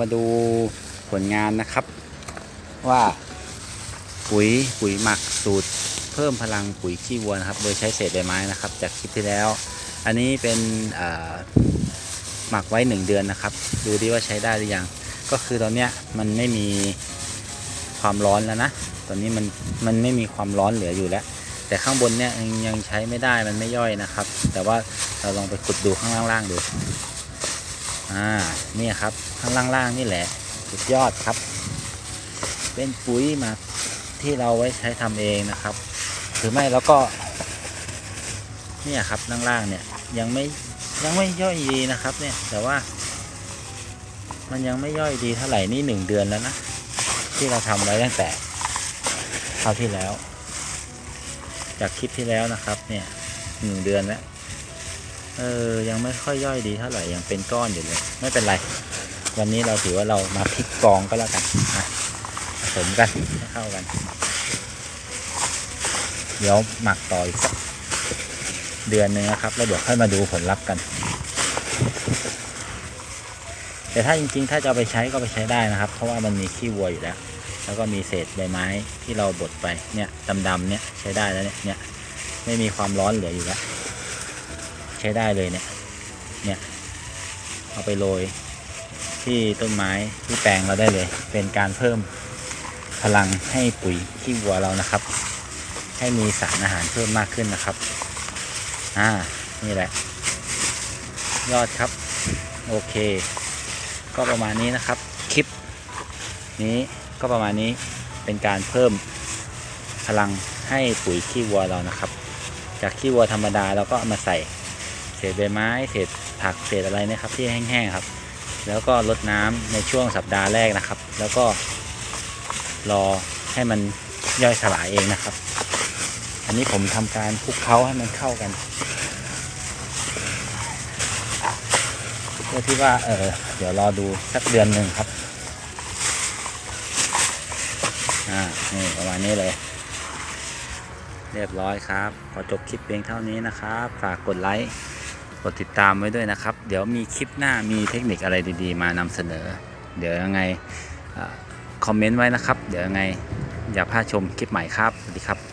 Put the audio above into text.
มาดูผลงานนะครับ ว่าปุ๋ยปุ๋ยหมักสูตร เพิ่มพลังปุ๋ยขี้วัวนะครับ โดยใช้เศษใบไม้นะครับ จากคลิปที่แล้ว อันนี้เป็นอ่าหมักไว้ 1 เดือนนะครับ ดูดิว่าใช้ได้หรือยังก็คือตอนเนี้ยมันไม่มีความร้อนแล้วนะตอนนี้มันมันไม่มีความร้อนเหลืออยู่แล้ว แต่ข้างบนเนี่ยยังยังใช้ไม่ได้มันไม่ย่อยนะครับ แต่ว่าเราลองไปขุดดูข้างล่างๆดู อ่านี่ครับข้างล่างๆนี่แหละสุดยอดครับ เป็นปุ๋ยมาที่เราไว้ใช้ทำเองนะครับ หรือไม่แล้วก็ เนี่ยครับล่างๆเนี่ยยังไม่ยังไม่ย่อยดีนะครับ เนี่ย แต่ว่า มันยังไม่ย่อยดีเท่าไหร่นี่หนึ่งเดือนแล้วนะที่เราทำไว้ตั้งแต่คราวที่แล้ว จากคลิปที่แล้วนะครับ เนี่ยหนึ่งเดือนแล้ว เออ ยังไม่ค่อยย่อยดีเท่าไหร่ยังเป็นก้อนอยู่เลย ไม่เป็นไร วันนี้เราถือว่าเรามาพลิกกองก็แล้วกันมาผสมกันเข้ากัน เดี๋ยวหมักต่ออีกสักเดือนหนึ่งนะครับ แล้วเดี๋ยวค่อยมาดูผลลัพธ์กัน แต่ถ้าจริงๆ ถ้าจะไปใช้ก็ไปใช้ได้นะครับ เพราะว่ามันมีขี้วัวอยู่แล้ว แล้วก็มีเศษใบไม้ที่เราบดไปเนี่ยดำๆเนี่ยใช้ได้แล้วเนี่ยเนี่ยไม่มีความร้อนเหลืออยู่แล้ว ใช้ได้เลยเนี่ย เนี่ย เอาไปโรยที่ต้นไม้ที่แปลงเราได้เลย เป็นการเพิ่มพลังให้ปุ๋ยขี้วัวเรานะครับ ให้มีสารอาหารเพิ่มมากขึ้นนะครับ อ่า นี่แหละ ยอดครับ โอเค ก็ประมาณนี้นะครับ คลิป นี้ก็ประมาณนี้เป็นการเพิ่มพลังให้ปุ๋ยขี้วัวเรานะครับ จากขี้วัวธรรมดาเราก็เอามาใส่ เศษใบไม้เศษผักเศษอะไรนะครับที่แห้งๆครับ แล้วก็ลดน้ำในช่วงสัปดาห์แรกนะครับ แล้วก็รอให้มันย่อยสลายเองนะครับ อันนี้ผมทำการคลุกเคล้าให้มันเข้ากันเพื่อที่ว่าเออเดี๋ยวรอดูสักเดือนหนึ่งครับอ่านี่ประมาณนี้เลยเรียบร้อยครับ ขอจบคลิปเพียงเท่านี้นะครับ ฝากกดไลค์ กดติดตามไว้ด้วยนะครับ เดี๋ยวมีคลิปหน้ามีเทคนิคอะไรดีๆ มานำเสนอ เดี๋ยวยังไงอคอมเมนต์ไว้นะครับ เดี๋ยวยังไงอย่าพลาดชมคลิปใหม่ครับ สวัสดีครับ